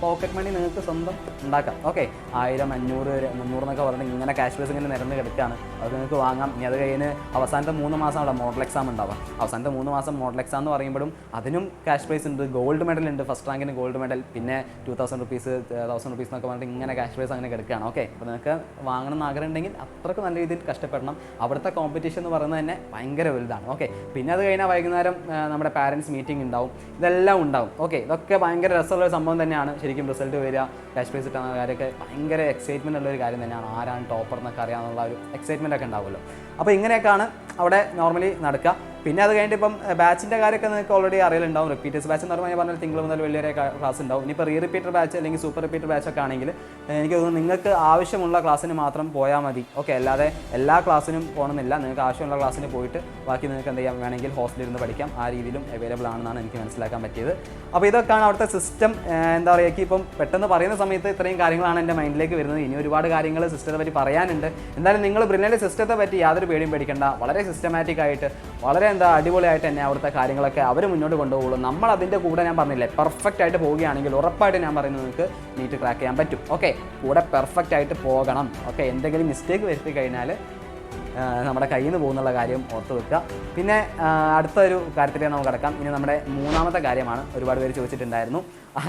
പോക്കറ്റ് മണി നിങ്ങൾക്ക് സ്വന്തം ഉണ്ടാക്കാം. ഓക്കെ ആയിരം അഞ്ഞൂറ് മുന്നൂറ് എന്നൊക്കെ പറഞ്ഞിട്ട് ഇങ്ങനെ ക്യാഷ് ബേസ് ഇങ്ങനെ നിരന്ന് കിടക്കുകയാണ്. അത് നിങ്ങൾക്ക് വാങ്ങാം. ഇനി അത് കഴിഞ്ഞ് അവസാനത്തെ മൂന്ന് മാസം അവിടെ മോഡൽ എക്സാം ഉണ്ടാവാം. അവസാനത്തെ മൂന്ന് മാസം മോഡൽ എക്സാം എന്ന് പറയുമ്പോഴും അതിനും ക്യാഷ് പ്രൈസ് ഉണ്ട്. ഗോൾഡ് മെഡൽ ഉണ്ട്. ഫസ്റ്റ് റാങ്കിന് ഗോൾഡ് മെഡൽ പിന്നെ two thousand rupees thousand rupees എന്നൊക്കെ പറഞ്ഞിട്ട് ഇങ്ങനെ ക്യാഷ് പ്രൈസ് അങ്ങനെ കിടക്കുകയാണ്. ഓക്കെ അപ്പോൾ നിങ്ങൾക്ക് വാങ്ങണം എന്ന് ആഗ്രഹം ഉണ്ടെങ്കിൽ അത്രയ്ക്ക് നല്ല രീതിയിൽ കഷ്ടപ്പെടണം. അവിടുത്തെ കോമ്പറ്റീഷൻ എന്ന് പറയുന്നത് തന്നെ ഭയങ്കര വലുതാണ്. ഓക്കെ പിന്നെ അത് കഴിഞ്ഞാൽ വൈകുന്നേരം നമ്മുടെ പാരൻസ് മീറ്റിംഗ് ഉണ്ടാവും. ഇതെല്ലാം ഉണ്ടാവും. ഓക്കെ ഇതൊക്കെ ഭയങ്കര രസമുള്ള സംഭവം തന്നെയാണ്. ശരിക്കും റിസൾട്ട് വരിക ക്യാഷ് പ്രൈസ് കിട്ടുന്ന കാര്യമൊക്കെ ഭയങ്കര എക്സൈറ്റ്മെന്റ് ഉള്ള ഒരു കാര്യം തന്നെയാണ്. ആരാണ് ടോപ്പർ എന്നൊക്കെ അറിയാമെന്നുള്ള ഒരു എക്സൈറ്റ്മെന്റ് ഒക്കെ ഉണ്ടാവുമല്ലോ. അപ്പോൾ ഇങ്ങനെയൊക്കെയാണ് അവിടെ നോർമലി നടക്കുക. പിന്നെ അത് കഴിഞ്ഞിട്ട് ഇപ്പം ബാച്ചിന്റെ കാര്യമൊക്കെ നിങ്ങൾക്ക് ഓൾറെഡി അറിയലുണ്ടാവും. റിപ്പീറ്റേഴ്സ് ബാച്ച് എന്ന് പറഞ്ഞാൽ പറഞ്ഞാൽ തിങ്കൾ മുതൽ വലിയ ക്ലാസ് ഉണ്ടാവും. ഇനിയിപ്പോൾ റീ റിപ്പീറ്റർ ബാച്ച് അല്ലെങ്കിൽ സൂപ്പർ റിപ്പീറ്റർ ബാച്ച് ഒക്കെ ആണെങ്കിൽ എനിക്ക് തോന്നുന്നു നിങ്ങൾക്ക് ആവശ്യമുള്ള ക്ലാസ്സിന് മാത്രം പോയാൽ മതി. ഓക്കെ അല്ലാതെ എല്ലാ ക്ലാസ്സിനും പോകണമെന്നില്ല നിങ്ങൾക്ക് ആവശ്യമുള്ള ക്ലാസ്സിന് പോയിട്ട് ബാക്കി നിങ്ങൾക്ക് എന്ത് ചെയ്യാം? വേണമെങ്കിൽ ഹോസ്റ്റലിൽ ഇരുന്ന് പഠിക്കാം. ആ രീതിയിലും അവൈലബിൾ ആണെന്നാണ് എനിക്ക് മനസ്സിലാക്കാൻ പറ്റിയത്. അപ്പോൾ ഇതൊക്കെയാണ് അവിടുത്തെ സിസ്റ്റം എന്താ പറയുക ഇപ്പം പെട്ടെന്ന് പറയുന്ന സമയത്ത് ഇത്രയും കാര്യങ്ങളാണ് എന്റെ മൈൻഡിലേക്ക് വരുന്നത്. ഇനി ഒരുപാട് കാര്യങ്ങൾ സിസ്റ്റത്തെ പറ്റി പറയാനുണ്ട്. എന്തായാലും നിങ്ങൾ ബ്രില്യന്റ് സിസ്റ്റത്തെ പറ്റി യാതൊരു പേടിയും പേടിക്കേണ്ട. വളരെ സിസ്റ്റമാറ്റിക് ആയിട്ട് വളരെ എന്താ അടിപൊളിയായിട്ട് തന്നെ അവിടുത്തെ കാര്യങ്ങളൊക്കെ അവർ മുന്നോട്ട് കൊണ്ടുപോകുള്ളൂ. നമ്മൾ അതിന്റെ കൂടെ ഞാൻ പറഞ്ഞില്ലേ പെർഫെക്റ്റ് ആയിട്ട് പോവുകയാണെങ്കിൽ ഉറപ്പായിട്ട് ഞാൻ പറയുന്നത് നിങ്ങൾക്ക് നീറ്റ് ക്രാക്ക് ചെയ്യാൻ പറ്റും. ഓക്കെ കൂടെ പെർഫെക്റ്റ് ആയിട്ട് പോകണം. ഓക്കെ എന്തെങ്കിലും മിസ്റ്റേക്ക് വരുത്തി കഴിഞ്ഞാൽ നമ്മുടെ കയ്യിൽ നിന്ന് പോകുന്നുള്ള കാര്യം ഓർത്ത് വെക്കുക. പിന്നെ അടുത്ത അടുത്തൊരു കാര്യത്തിലേക്ക് നമുക്ക് കിടക്കാം. ഇനി നമ്മുടെ മൂന്നാമത്തെ കാര്യമാണ് ഒരുപാട് പേര് ചോദിച്ചിട്ടുണ്ടായിരുന്നു.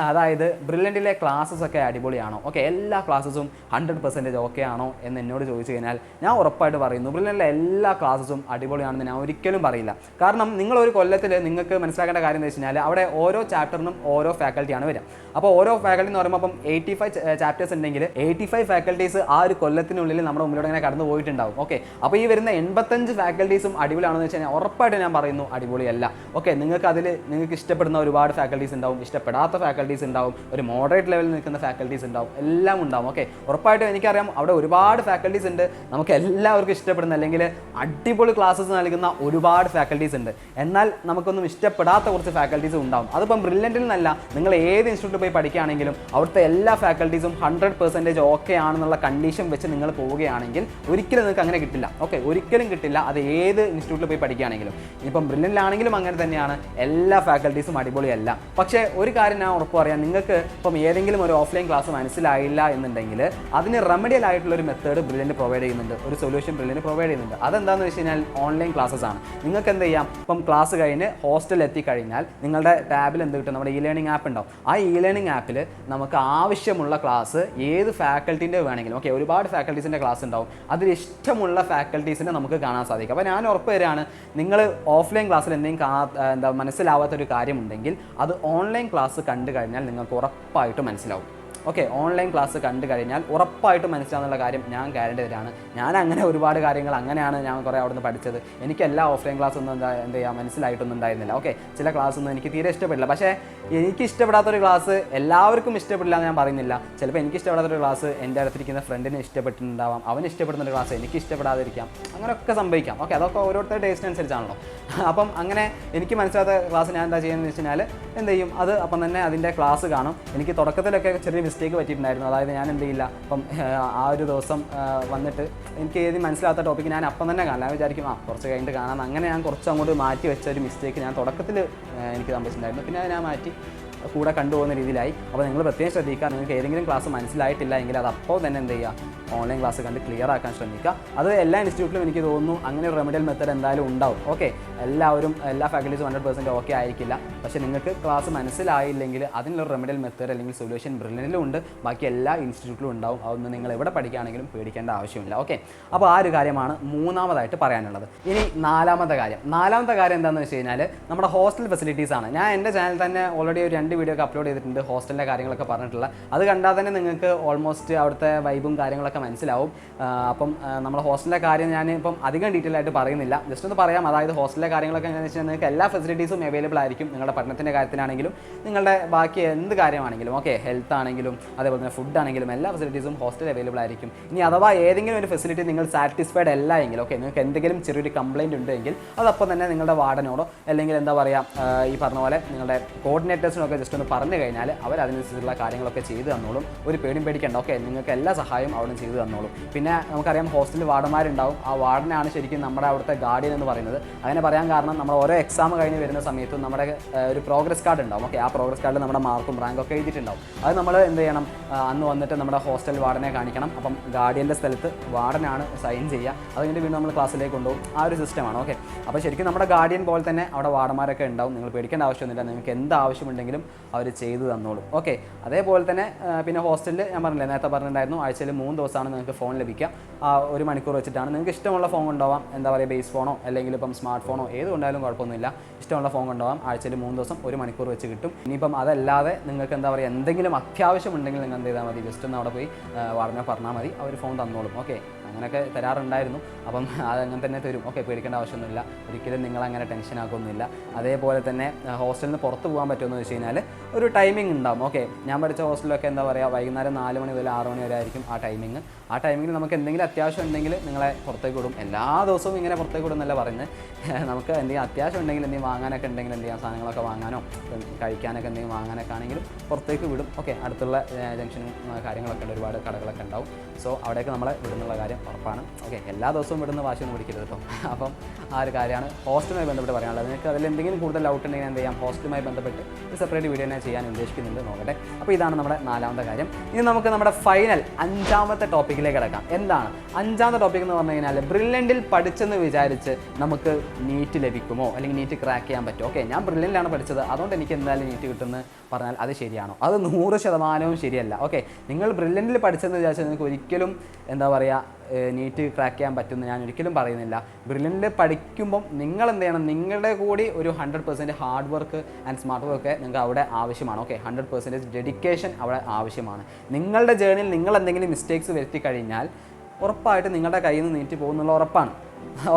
അതായത് ബ്രില്യന്റിലെ ക്ലാസ്സസ് ഒക്കെ അടിപൊളിയാണോ? ഓക്കെ എല്ലാ ക്ലാസ്സസും ഹൺഡ്രഡ് പെർസെന്റേജ് ഓക്കെ ആണോ എന്ന് എന്നോട് ചോദിച്ചു കഴിഞ്ഞാൽ ഞാൻ ഉറപ്പായിട്ട് പറയുന്നു ബ്രില്യന്റിലെ എല്ലാ ക്ലാസ്സസും അടിപൊളിയാണെന്ന് ഞാൻ ഒരിക്കലും പറയില്ല. കാരണം നിങ്ങൾ ഒരു കൊല്ലത്തിൽ നിങ്ങൾക്ക് മനസ്സിലാക്കേണ്ട കാര്യം എന്ന് വെച്ച് കഴിഞ്ഞാൽ അവിടെ ഓരോ ചാപ്റ്ററിനും ഓരോ ഫാക്കൽറ്റിയാണ് വരിക. അപ്പോൾ ഓരോ ഫാക്കൽറ്റി എന്ന് പറയുമ്പോൾ അപ്പം എയ്റ്റി ഫൈവ് ചാപ്റ്റേഴ്സ് ഉണ്ടെങ്കിൽ എയ്റ്റി ഫൈവ് ഫാക്കൽറ്റീസ് ആ ഒരു കൊല്ലത്തിനുള്ളിൽ നമ്മുടെ മുമ്പിലൂടെ ഇങ്ങനെ കടന്നു പോയിട്ടുണ്ടാവും ഓക്കെ അപ്പോൾ ഈ വരുന്ന എൺപത്തഞ്ച് ഫാക്കൽറ്റീസും അടിപൊളിയാണെന്ന് വെച്ച് കഴിഞ്ഞാൽ ഉറപ്പായിട്ട് ഞാൻ പറയുന്നു അടിപൊളിയല്ല. ഓക്കെ നിങ്ങൾക്ക് അതിൽ നിങ്ങൾക്ക് ഇഷ്ടപ്പെടുന്ന ഒരുപാട് ഫാക്കൽറ്റീസ് ഉണ്ടാവും ഇഷ്ടപ്പെടാത്ത ഫാക്കൽറ്റീസ് ഉണ്ടാവും ഒരു മോഡറേറ്റ് ലെവലിൽ നിൽക്കുന്ന ഫാക്കൽറ്റീസ് ഉണ്ടാവും എല്ലാം ഉണ്ടാവും. ഓക്കെ ഉറപ്പായിട്ടും എനിക്കറിയാം അവിടെ ഒരുപാട് ഫാക്കൽറ്റീസ് ഉണ്ട്. നമുക്ക് എല്ലാവർക്കും ഇഷ്ടപ്പെടുന്ന അല്ലെങ്കിൽ അടിപൊളി ക്ലാസ്സസ് നൽകുന്ന ഒരുപാട് ഫാക്കൽറ്റീസ് ഉണ്ട്. എന്നാൽ നമുക്കൊന്നും ഇഷ്ടപ്പെടാത്ത കുറച്ച് ഫാക്കൽറ്റീസും ഉണ്ടാവും. അതിപ്പം ബ്രില്യന്റിൽ നിന്നല്ല നിങ്ങൾ ഏത് ഇൻസ്റ്റിറ്റ്യൂട്ടിൽ പോയി പഠിക്കുകയാണെങ്കിലും അവിടുത്തെ എല്ലാ ഫാക്കൽറ്റീസും ഹൺഡ്രഡ് പെർസെന്റേജ് ഓക്കെ ആണെന്നുള്ള കണ്ടീഷൻ വെച്ച് നിങ്ങൾ പോവുകയാണെങ്കിൽ ഒരിക്കലും നിങ്ങൾക്ക് അങ്ങനെ കിട്ടില്ല. ഓക്കെ ഒരിക്കലും കിട്ടില്ല. അത് ഏത് ഇൻസ്റ്റിറ്റ്യൂട്ടിൽ പോയി പഠിക്കുകയാണെങ്കിലും. ഇപ്പം ബ്രില്യന്റിലാണെങ്കിലും അങ്ങനെ തന്നെയാണ്. എല്ലാ ഫാക്കൽറ്റീസും അടിപൊളിയല്ല. പക്ഷേ ഒരു കാര്യം ഞാൻ ഉറപ്പ് പറയാം. നിങ്ങൾക്ക് ഇപ്പം ഏതെങ്കിലും ഒരു ഓഫ്ലൈൻ ക്ലാസ് മനസ്സിലായില്ല എന്നുണ്ടെങ്കിൽ അതിന് റെമഡിയൽ ആയിട്ടുള്ള ഒരു മെത്തേഡ് ബ്രില്ലിന് പ്രൊവൈഡ് ചെയ്യുന്നുണ്ട്. ഒരു സൊല്യൂഷൻ ബ്രില്ലിന് പ്രൊവൈഡ് ചെയ്യുന്നുണ്ട്. അതെന്താണെന്ന് വെച്ച് കഴിഞ്ഞാൽ ഓൺലൈൻ ക്ലാസ്സസ് ആണ്. നിങ്ങൾക്ക് എന്ത് ചെയ്യാം? ഇപ്പം ക്ലാസ് കഴിഞ്ഞ് ഹോസ്റ്റലിൽ എത്തിക്കഴിഞ്ഞാൽ നിങ്ങളുടെ ടാബിൽ എന്ത് കിട്ടും? നമ്മുടെ ഇ ലേണിംഗ് ആപ്പ് ഉണ്ടാവും. ആ ഇ ലേണിംഗ് ആപ്പിൽ നമുക്ക് ആവശ്യമുള്ള ക്ലാസ് ഏത് ഫാക്കൽറ്റിന്റെ വേണമെങ്കിലും ഓക്കെ ഒരുപാട് ഫാക്കൽറ്റീസിന്റെ ക്ലാസ് ഉണ്ടാവും. അതിൽ ഇഷ്ടമുള്ള ഫാക്കൽറ്റീസിനെ നമുക്ക് കാണാൻ സാധിക്കും. അപ്പോൾ ഞാൻ ഉറപ്പ് തരാണ് നിങ്ങൾ ഓഫ്ലൈൻ ക്ലാസ്സിൽ എന്തെങ്കിലും എന്താ മനസ്സിലാവാത്തൊരു കാര്യമുണ്ടെങ്കിൽ അത് ഓൺലൈൻ ക്ലാസ് കണ്ടു കഴിഞ്ഞാൽ നിങ്ങൾക്ക് ഉറപ്പായിട്ടും മനസ്സിലാവും. ഓക്കെ ഓൺലൈൻ ക്ലാസ് കണ്ടു കഴിഞ്ഞാൽ ഉറപ്പായിട്ടും മനസ്സിലാവുന്നുള്ള കാര്യം ഞാൻ ഗ്യാരണ്ടി തരാണ് ഞാൻ അങ്ങനെ ഒരുപാട് കാര്യങ്ങൾ അങ്ങനെയാണ് ഞാൻ കുറേ അവിടുന്ന് പഠിച്ചത്. എനിക്ക് എല്ലാ ഓഫ്ലൈൻ ക്ലാസ് ഒന്നും എന്താ എന്ത് ചെയ്യുക മനസ്സിലായിട്ടൊന്നും ഉണ്ടായിരുന്നില്ല. ഓക്കെ ചില ക്ലാസ് ഒന്നും എനിക്ക് തീരെ ഇഷ്ടപ്പെടില്ല. പക്ഷേ എനിക്ക് ഇഷ്ടപ്പെടാത്തൊരു ക്ലാസ് എല്ലാവർക്കും ഇഷ്ടപ്പെടില്ല എന്ന് ഞാൻ പറയുന്നില്ല. ചിലപ്പോൾ എനിക്ക് ഇഷ്ടപ്പെടാത്തൊരു ക്ലാസ് എന്റെ അടുത്തിരിക്കുന്ന ഫ്രണ്ടിന് ഇഷ്ടപ്പെട്ടിട്ടുണ്ടാവാം. ഇഷ്ടപ്പെടുന്ന ഒരു ക്ലാസ് എനിക്ക് ഇഷ്ടപ്പെടാതിരിക്കാം. അങ്ങനെയൊക്കെ സംഭവിക്കാം. ഓക്കെ അതൊക്കെ ഓരോരുത്തരുടെ ടേസ്റ്റ് അനുസരിച്ചാണല്ലോ. അപ്പം അങ്ങനെ എനിക്ക് മനസ്സിലാത്ത ക്ലാസ് ഞാൻ എന്താ ചെയ്യുന്നത് വെച്ച് കഴിഞ്ഞാൽ എന്ത് ചെയ്യും? അത് അപ്പം തന്നെ അതിന്റെ ക്ലാസ് കാണും. എനിക്ക് തുടക്കത്തിലൊക്കെ ചെറിയ മിസ്റ്റേക്ക് പറ്റിയിട്ടുണ്ടായിരുന്നു. അതായത് ഞാൻ എന്ത് ചെയ്യില്ല. അപ്പം ആ ഒരു ദിവസം വന്നിട്ട് എനിക്ക് ഏത് മനസ്സിലാത്ത ടോപ്പിക്ക് ഞാൻ അപ്പം തന്നെ കാണാം. ഞാൻ വിചാരിക്കും ആ കുറച്ച് കഴിഞ്ഞിട്ട് കാണാം. അങ്ങനെ ഞാൻ കുറച്ച് അങ്ങോട്ട് മാറ്റി വെച്ച ഒരു മിസ്റ്റേക്ക് ഞാൻ തുടക്കത്തിൽ എനിക്ക് സംഭവിച്ചിട്ടുണ്ടായിരുന്നു. പിന്നെ അത് ഞാൻ മാറ്റി. കൂടെ കണ്ടുപോകുന്ന രീതിയിലായി. അപ്പോൾ നിങ്ങൾ പ്രത്യേകം ശ്രദ്ധിക്കുക. നിങ്ങൾക്ക് ഏതെങ്കിലും ക്ലാസ് മനസ്സിലായിട്ടില്ല എങ്കിൽ അത് അപ്പോൾ തന്നെ എന്ത് ചെയ്യുക? ഓൺലൈൻ ക്ലാസ് കണ്ട് ക്ലിയർ ആക്കാൻ ശ്രമിക്കുക. അത് എല്ലാ ഇൻസ്റ്റിറ്റ്യൂട്ടിലും എനിക്ക് തോന്നുന്നു അങ്ങനെ ഒരു റെമഡിയൽ മെത്തേഡ് എന്തായാലും ഉണ്ടാവും. ഓക്കെ എല്ലാവരും എല്ലാ ഫാക്കൽറ്റീസും ഹൺഡ്രഡ് പെർസെന്റ് ഓക്കെ ആയിരിക്കില്ല. പക്ഷേ നിങ്ങൾക്ക് ക്ലാസ് മനസ്സിലായില്ലെങ്കിൽ അതിനുള്ള റെമഡിയൽ മെത്തേഡ് അല്ലെങ്കിൽ സൊല്യൂഷൻ ബ്രില്ലിനിലും ഉണ്ട്. ബാക്കി എല്ലാ ഇൻസ്റ്റിറ്റ്യൂട്ടിലും ഉണ്ടാവും. അതൊന്നും നിങ്ങൾ എവിടെ പഠിക്കുകയാണെങ്കിലും പേടിക്കേണ്ട ആവശ്യമില്ല. ഓക്കെ അപ്പോൾ ആ ഒരു കാര്യമാണ് മൂന്നാമതായിട്ട് പറയാനുള്ളത്. ഇനി നാലാമത്തെ കാര്യം. നാലാമത്തെ കാര്യം എന്താണെന്ന് വെച്ച് കഴിഞ്ഞാൽ നമ്മുടെ ഹോസ്റ്റൽ ഫെസിലിറ്റീസ് ആണ്. ഞാൻ എന്റെ ചാനൽ തന്നെ ഓൾറെഡി ഒരു രണ്ട് വീഡിയോ ഒക്കെ അപ്ലോഡ് ചെയ്തിട്ടുണ്ട് ഹോസ്റ്റലിന്റെ കാര്യങ്ങളൊക്കെ പറഞ്ഞിട്ടുള്ള. അത് കണ്ടാൽ തന്നെ നിങ്ങൾക്ക് ഓൾമോസ്റ്റ് അവിടുത്തെ വൈബും കാര്യങ്ങളൊക്കെ മനസ്സിലാവും. അപ്പം നമ്മുടെ ഹോസ്റ്റലിലെ കാര്യം ഞാൻ ഇപ്പം അധികം ഡീറ്റെയിൽ ആയിട്ട് പറയുന്നില്ല. ജസ്റ്റ് ഒന്ന് പറയാം അതായത് ഹോസ്റ്റലിലെ കാര്യങ്ങളൊക്കെ എങ്ങനെയാണെന്ന് വെച്ചാൽ നിങ്ങൾക്ക് എല്ലാ ഫെസിലിറ്റീസും അവൈലബിൾ ആയിരിക്കും നിങ്ങളുടെ പഠനത്തിന്റെ കാര്യത്തിനാണെങ്കിലും നിങ്ങളുടെ ബാക്കി എന്ത് കാര്യമാണെങ്കിലും ഓക്കെ ഹെൽത്ത് ആണെങ്കിലും അതേപോലെ തന്നെ ഫുഡ് ആണെങ്കിലും എല്ലാ ഫെസിലിറ്റീസും ഹോസ്റ്റലിൽ അവൈലബിൾ ആയിരിക്കും. ഇനി അഥവാ ഏതെങ്കിലും ഒരു ഫെസിലിറ്റി നിങ്ങൾ സാറ്റിസ്ഫൈഡ് അല്ല എങ്കിൽ ഓക്കെ നിങ്ങൾക്ക് എന്തെങ്കിലും ചെറിയൊരു കംപ്ലയിന്റ് ഉണ്ടെങ്കിൽ അതപ്പം തന്നെ നിങ്ങളുടെ വാർഡനോടോ അല്ലെങ്കിൽ എന്താ പറയുക ഈ പറഞ്ഞ പോലെ നിങ്ങളുടെ കോർഡിനേറ്റേഴ്സിനൊക്കെ ജസ്റ്റ് ഒന്ന് പറഞ്ഞു കഴിഞ്ഞാൽ അവർ അതിനനുസരിച്ചുള്ള കാര്യങ്ങളൊക്കെ ചെയ്തു തന്നോളും. ഒരു പേടിയും പേടിക്കേണ്ട. ഓക്കെ നിങ്ങൾക്ക് എല്ലാ സഹായവും അവിടെ ചെയ്തു തന്നോളും. പിന്നെ നമുക്കറിയാം ഹോസ്റ്റലിൽ വാർഡന്മാരുണ്ടാവും. ആ വാർഡനാണ് ശരിക്കും നമ്മുടെ അവിടുത്തെ ഗാർഡിയൻ എന്ന് പറയുന്നത്. അങ്ങനെ പറയാൻ കാരണം നമ്മൾ ഓരോ എക്സാം കഴിഞ്ഞ് വരുന്ന സമയത്തും നമ്മുടെ ഒരു പ്രോഗ്രസ് കാർഡ് ഉണ്ടാവും. ഓക്കെ ആ പ്രോഗ്രസ് കാർഡിൽ നമ്മുടെ മാർക്കും റാങ്കും ഒക്കെ എഴുതിയിട്ടുണ്ടാവും. അത് നമ്മൾ എന്ത് ചെയ്യണം? അന്ന് വന്നിട്ട് നമ്മുടെ ഹോസ്റ്റൽ വാർഡനെ കാണിക്കണം. അപ്പം ഗാർഡിയന്റെ സ്ഥലത്ത് വാർഡനാണ് സൈൻ ചെയ്യുക. അത് കഴിഞ്ഞിട്ട് വീണ്ടും നമ്മൾ ക്ലാസ്സിലേക്ക് കൊണ്ടുപോകും. ആ ഒരു സിസ്റ്റമാണ് ഓക്കെ അപ്പോൾ ശരിക്കും നമ്മുടെ ഗാർഡിയൻ പോലെ തന്നെ അവിടെ വാർഡന്മാരൊക്കെ ഉണ്ടാവും. നിങ്ങൾ പേടിക്കേണ്ട ആവശ്യമൊന്നുമില്ല. നിങ്ങൾക്ക് എന്ത് ആവശ്യമുണ്ടെങ്കിലും അവർ ചെയ്തു തന്നോളും. ഓക്കെ അതേപോലെ തന്നെ പിന്നെ ഹോസ്റ്റലിൽ ഞാൻ പറഞ്ഞില്ലേ നേരത്തെ പറഞ്ഞിട്ടുണ്ടായിരുന്നു ആഴ്ചയിൽ മൂന്ന് ദിവസമാണ് നിങ്ങൾക്ക് ഫോൺ ലഭിക്കുക. ഒരു മണിക്കൂർ വെച്ചിട്ടാണ് നിങ്ങൾക്ക് ഇഷ്ടമുള്ള ഫോൺ കൊണ്ടുപോകാം എന്താ പറയുക ബേസ് ഫോണോ അല്ലെങ്കിൽ ഇപ്പം സ്മാർട്ട് ഫോണോ ഏത് കൊണ്ടായാലും കുഴപ്പമൊന്നുമില്ല. ഇഷ്ടമുള്ള ഫോൺ കൊണ്ടുപോകാം ആഴ്ചയിൽ മൂന്ന് ദിവസം ഒരു മണിക്കൂർ വെച്ച് കിട്ടും. ഇനിയിപ്പം അതല്ലാതെ നിങ്ങൾക്ക് എന്താ പറയുക എന്തെങ്കിലും അത്യാവശ്യം ഉണ്ടെങ്കിൽ നിങ്ങൾ എന്ത് ചെയ്താൽ മതി. ജസ്റ്റ് ഒന്ന് അവിടെ പോയി വാർഡിനെ പറഞ്ഞാൽ മതി. അവർ ഫോൺ തന്നോളും. ഓക്കെ അങ്ങനെയൊക്കെ തരാറുണ്ടായിരുന്നു. അപ്പം അതങ്ങനെ തന്നെ തരും. ഓക്കെ പേടിക്കേണ്ട ആവശ്യമൊന്നുമില്ല. ഒരിക്കലും നിങ്ങൾ അങ്ങനെ ടെൻഷൻ ആക്കൊന്നുമില്ല. അതേപോലെ തന്നെ ഹോസ്റ്റലിൽ നിന്ന് പുറത്ത് പോകാൻ പറ്റുമെന്ന് വെച്ച് കഴിഞ്ഞാൽ ഒരു ടൈമിംഗ് ഉണ്ടാവും. ഓക്കെ ഞാൻ പഠിച്ച ഹോസ്റ്റലൊക്കെ എന്താ പറയുക വൈകുന്നേരം നാല് മണി മുതൽ ആറ് മണി വരെ ആയിരിക്കും ആ ടൈമിംഗ് ആ ടൈമിങ്ങിൽ നമുക്ക് എന്തെങ്കിലും അത്യാവശ്യം ഉണ്ടെങ്കിൽ നിങ്ങളെ പുറത്തേക്ക് വിടും. എല്ലാ ദിവസവും ഇങ്ങനെ പുറത്തേക്ക് വിടും എന്നല്ല പറയുന്നത്. [laughs] നമുക്ക് എന്തെങ്കിലും അത്യാവശ്യം ഉണ്ടെങ്കിൽ എന്തെങ്കിലും വാങ്ങാനൊക്കെ ഉണ്ടെങ്കിൽ എന്ത് ചെയ്യാം സാധനങ്ങളൊക്കെ വാങ്ങാനോ കഴിക്കാനൊക്കെ എന്തെങ്കിലും വാങ്ങാനൊക്കെ ആണെങ്കിലും പുറത്തേക്ക് വിടും. ഓക്കെ അടുത്തുള്ള ജംഗ്ഷനും കാര്യങ്ങളൊക്കെ ഉണ്ട്. ഒരുപാട് കടകളൊക്കെ ഉണ്ടാവും. സോ അവിടെയൊക്കെ നമ്മളെ വിടുന്നുള്ള കാര്യം ഉറപ്പാണ്. ഓക്കെ എല്ലാ ദിവസവും വിടുന്ന വാശിയൊന്നും പിടിക്കരുത് കേട്ടോ. [laughs] അപ്പം ആ ഒരു കാര്യമാണ് ഹോസ്റ്റലുമായി ബന്ധപ്പെട്ട് പറയാനുള്ളത്. നിങ്ങൾക്ക് അതിൽ എന്തെങ്കിലും കൂടുതൽ ഡൗട്ട് ഉണ്ടെങ്കിൽ എന്ത് ചെയ്യാം? ഹോസ്റ്റലുമായി ബന്ധപ്പെട്ട് ഒരു സെപ്പറേറ്റ് വീഡിയോ ഞാൻ ചെയ്യാൻ ഉദ്ദേശിക്കുന്നുണ്ട്. നോക്കട്ടെ. അപ്പോൾ ഇതാണ് നമ്മുടെ നാലാമത്തെ കാര്യം. ഇനി നമുക്ക് നമ്മുടെ ഫൈനൽ അഞ്ചാമത്തെ ടോപ്പിക്കിലേക്ക് കിടക്കാം. എന്താണ്? അഞ്ചാമത്തെ ടോപ്പിക് എന്ന് പറഞ്ഞു കഴിഞ്ഞാൽ ബ്രില്യന്റിൽ പഠിച്ചെന്ന് വിചാരിച്ച് നമുക്ക് നീറ്റ് ലഭിക്കുമോ? അല്ലെങ്കിൽ നീറ്റ് ക്രാക്ക് ചെയ്യാൻ പറ്റുമോ? ഓക്കെ ഞാൻ ബ്രില്യന്റിലാണ് പഠിച്ചത്. അതുകൊണ്ട് എനിക്ക് എന്തായാലും നീറ്റ് കിട്ടുമെന്ന് പറഞ്ഞാൽ അത് ശരിയാണോ? അത് നൂറ് ശതമാനവും ശരിയല്ല. ഓക്കെ നിങ്ങൾ ബ്രില്യന്റിൽ പഠിച്ചെന്ന് വിചാരിച്ചാൽ നിങ്ങൾക്ക് ഒരിക്കലും എന്താ പറയുക നീറ്റ് ക്രാക്ക് ചെയ്യാൻ പറ്റുമെന്ന് ഞാൻ ഒരിക്കലും പറയുന്നില്ല. ബ്രില്യന്റിൽ പഠിക്കുമ്പം നിങ്ങൾ എന്ത് ചെയ്യണം നിങ്ങളുടെ കൂടി ഒരു hundred percent hard work and smart work നിങ്ങൾക്ക് അവിടെ ആവശ്യമാണ്. ഓക്കെ ഹൺഡ്രഡ് പെർസെന്റേജ് ഡെഡിക്കേഷൻ അവിടെ ആവശ്യമാണ്. നിങ്ങളുടെ ജേണിയിൽ നിങ്ങൾ എന്തെങ്കിലും മിസ്റ്റേക്സ് വരുത്തി കഴിഞ്ഞാൽ ഉറപ്പായിട്ട് നിങ്ങളുടെ കയ്യിൽ നിന്ന് നീറ്റ് പോകുന്നുള്ള ഉറപ്പാണ്.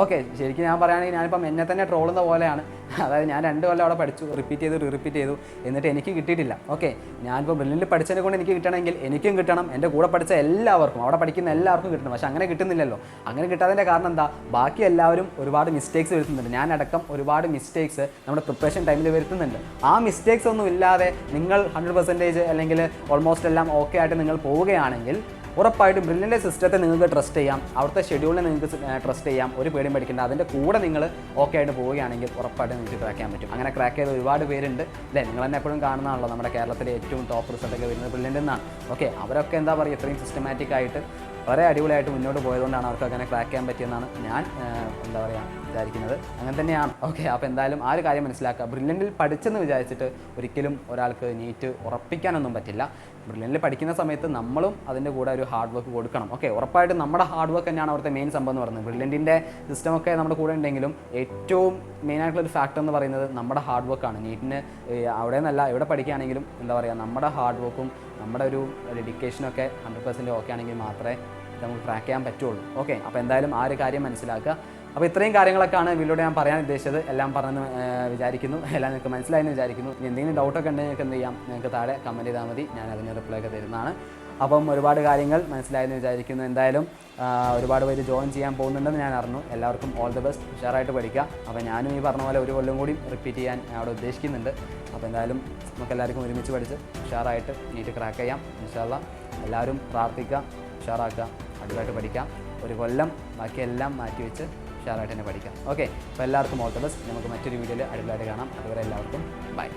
ഓക്കെ ശരിക്കും ഞാൻ പറയുകയാണെങ്കിൽ ഞാനിപ്പം എന്നെ തന്നെ ട്രോളുന്ന പോലെയാണ്. അതായത് ഞാൻ രണ്ട് കൊല്ലം അവിടെ പഠിച്ചു. റിപ്പീറ്റ് ചെയ്തു റിപ്പീറ്റ് ചെയ്തു. എന്നിട്ട് എനിക്ക് കിട്ടിയിട്ടില്ല. ഓക്കെ ഞാനിപ്പോൾ ബ്രില്ലിൽ പഠിച്ചതിനെ കൊണ്ട് എനിക്ക് കിട്ടണമെങ്കിൽ എനിക്കും കിട്ടണം. എന്റെ കൂടെ പഠിച്ച എല്ലാവർക്കും അവിടെ പഠിക്കുന്ന എല്ലാവർക്കും കിട്ടണം. പക്ഷെ അങ്ങനെ കിട്ടുന്നില്ലല്ലോ. അങ്ങനെ കിട്ടാതിന്റെ കാരണം എന്താ? ബാക്കി എല്ലാവരും ഒരുപാട് മിസ്റ്റേക്സ് വരുത്തുന്നുണ്ട്. അടക്കം ഒരുപാട് മിസ്റ്റേക്സ് നമ്മുടെ പ്രിപ്പറേഷൻ ടൈമിൽ വരുത്തുന്നുണ്ട്. ആ മിസ്റ്റേക്സ് ഒന്നും ഇല്ലാതെ നിങ്ങൾ ഹൺഡ്രഡ് പെർസെന്റേജ് അല്ലെങ്കിൽ ഓൾമോസ്റ്റ് എല്ലാം ഓക്കെ ആയിട്ട് നിങ്ങൾ പോവുകയാണെങ്കിൽ ഉറപ്പായിട്ടും ബ്രില്ലിന്റെ സിസ്റ്റത്തെ നിങ്ങൾക്ക് ട്രസ്റ്റ് ചെയ്യാം. അവിടുത്തെ ഷെഡ്യൂളിനെ നിങ്ങൾക്ക് ട്രസ്റ്റ് ചെയ്യാം. ഒരു പേടിയും പഠിക്കേണ്ട അതിന്റെ കൂടെ നിങ്ങൾ ഓക്കെ ആയിട്ട് പോവുകയാണെങ്കിൽ ഉറപ്പായിട്ടും നിങ്ങൾക്ക് ക്രാക്ക് ചെയ്യാൻ പറ്റും. അങ്ങനെ ക്രാക്ക് ചെയ്ത ഒരുപാട് പേരുണ്ട്. അല്ലേ നിങ്ങൾ തന്നെ എപ്പോഴും കാണുന്നതാണല്ലോ നമ്മുടെ കേരളത്തിലെ ഏറ്റവും ടോപ്പ് റിസൾട്ടൊക്കെ വരുന്നത് ബ്രില്ലിന്റെ നിന്നാണ് ഓക്കെ അവരൊക്കെ എന്താ പറയുക ഇത്രയും സിസ്റ്റമാറ്റിക് ആയിട്ട് വളരെ അടിപൊളിയായിട്ട് മുന്നോട്ട് പോയതുകൊണ്ടാണ് അവർക്ക് അങ്ങനെ ക്രാക്ക് ചെയ്യാൻ പറ്റിയെന്നാണ് ഞാൻ എന്താ പറയുക വിചാരിക്കുന്നത്. അങ്ങനെ തന്നെയാണ്. ഓക്കെ അപ്പോൾ എന്തായാലും ആ ഒരു കാര്യം മനസ്സിലാക്കുക. ബ്രില്യന്റിൽ പഠിച്ചെന്ന് വിചാരിച്ചിട്ട് ഒരിക്കലും ഒരാൾക്ക് നീറ്റ് ഉറപ്പിക്കാനൊന്നും പറ്റില്ല. ബ്രില്യന്റിൽ പഠിക്കുന്ന സമയത്ത് നമ്മളും അതിന്റെ കൂടെ ഒരു ഹാർഡ് വർക്ക് കൊടുക്കണം. ഓക്കെ ഉറപ്പായിട്ടും നമ്മുടെ ഹാർഡ് വർക്ക് തന്നെയാണ് അവിടുത്തെ മെയിൻ സംഭവം എന്ന് പറയുന്നത്. ബ്രില്യന്റിന്റെ സിസ്റ്റമൊക്കെ നമ്മുടെ കൂടെ ഉണ്ടെങ്കിലും ഏറ്റവും മെയിൻ ആയിട്ടുള്ള ഒരു ഫാക്ടർ എന്ന് പറയുന്നത് നമ്മുടെ ഹാർഡ് വർക്കാണ് നീറ്റിന് അവിടെ നിന്നല്ല എവിടെ പഠിക്കുകയാണെങ്കിലും എന്താ പറയുക നമ്മുടെ ഹാർഡ് വർക്കും നമ്മുടെ ഒരു ഡെഡിക്കേഷനൊക്കെ ഹൺഡ്രഡ് പെർസെന്റ് ഓക്കെ ആണെങ്കിൽ മാത്രമേ നമുക്ക് ട്രാക്ക് ചെയ്യാൻ പറ്റുള്ളൂ. ഓക്കെ അപ്പോൾ എന്തായാലും ആ ഒരു കാര്യം മനസ്സിലാക്കുക. അപ്പോൾ ഇത്രയും കാര്യങ്ങളൊക്കെയാണ് വീട്ടിലൂടെ ഞാൻ പറയാൻ ഉദ്ദേശിച്ചത്. എല്ലാം പറഞ്ഞെന്ന് വിചാരിക്കുന്നു. എല്ലാം നിങ്ങൾക്ക് മനസ്സിലായെന്ന് വിചാരിക്കുന്നു. എന്തെങ്കിലും ഡൗട്ടൊക്കെ ഉണ്ടെങ്കിൽ നിങ്ങൾക്ക് എന്ത് ചെയ്യാം? നിങ്ങൾക്ക് താഴെ കമന്റ് ചെയ്താൽ മതി. ഞാൻ അതിന് റിപ്ലൈ ഒക്കെ തരുന്നതാണ്. അപ്പം ഒരുപാട് കാര്യങ്ങൾ മനസ്സിലായെന്ന് വിചാരിക്കുന്നു. എന്തായാലും ഒരുപാട് പേര് ജോയിൻ ചെയ്യാൻ പോകുന്നുണ്ടെന്ന് ഞാൻ അറിഞ്ഞു. എല്ലാവർക്കും ഓൾ ദി ബെസ്റ്റ് ഉഷാറായിട്ട് പഠിക്കുക. അപ്പോൾ ഞാനും ഈ പറഞ്ഞ പോലെ ഒരു കൊല്ലം കൂടി റിപ്പീറ്റ് ചെയ്യാൻ അവിടെ ഉദ്ദേശിക്കുന്നുണ്ട്. അപ്പോൾ എന്തായാലും നമുക്ക് എല്ലാവർക്കും ഒരുമിച്ച് പഠിച്ച് ഉഷാറായിട്ട് നീറ്റ് ക്രാക്ക് ചെയ്യാം. ഇൻഷാല്ല എല്ലാവരും പ്രാർത്ഥിക്കുക ഉഷാറാക്കുക അടിപൊളിയായിട്ട് പഠിക്കാം ഒരു കൊല്ലം ബാക്കിയെല്ലാം മാറ്റി വെച്ച് ഉഷാറായിട്ട് തന്നെ പഠിക്കാം. ഓക്കെ അപ്പോൾ എല്ലാവർക്കും ഓൾ ദ ബെസ്റ്റ് നമുക്ക് മറ്റൊരു വീഡിയോയിൽ അടുത്തായിട്ട് കാണാം. അതുവരെ എല്ലാവർക്കും ബൈ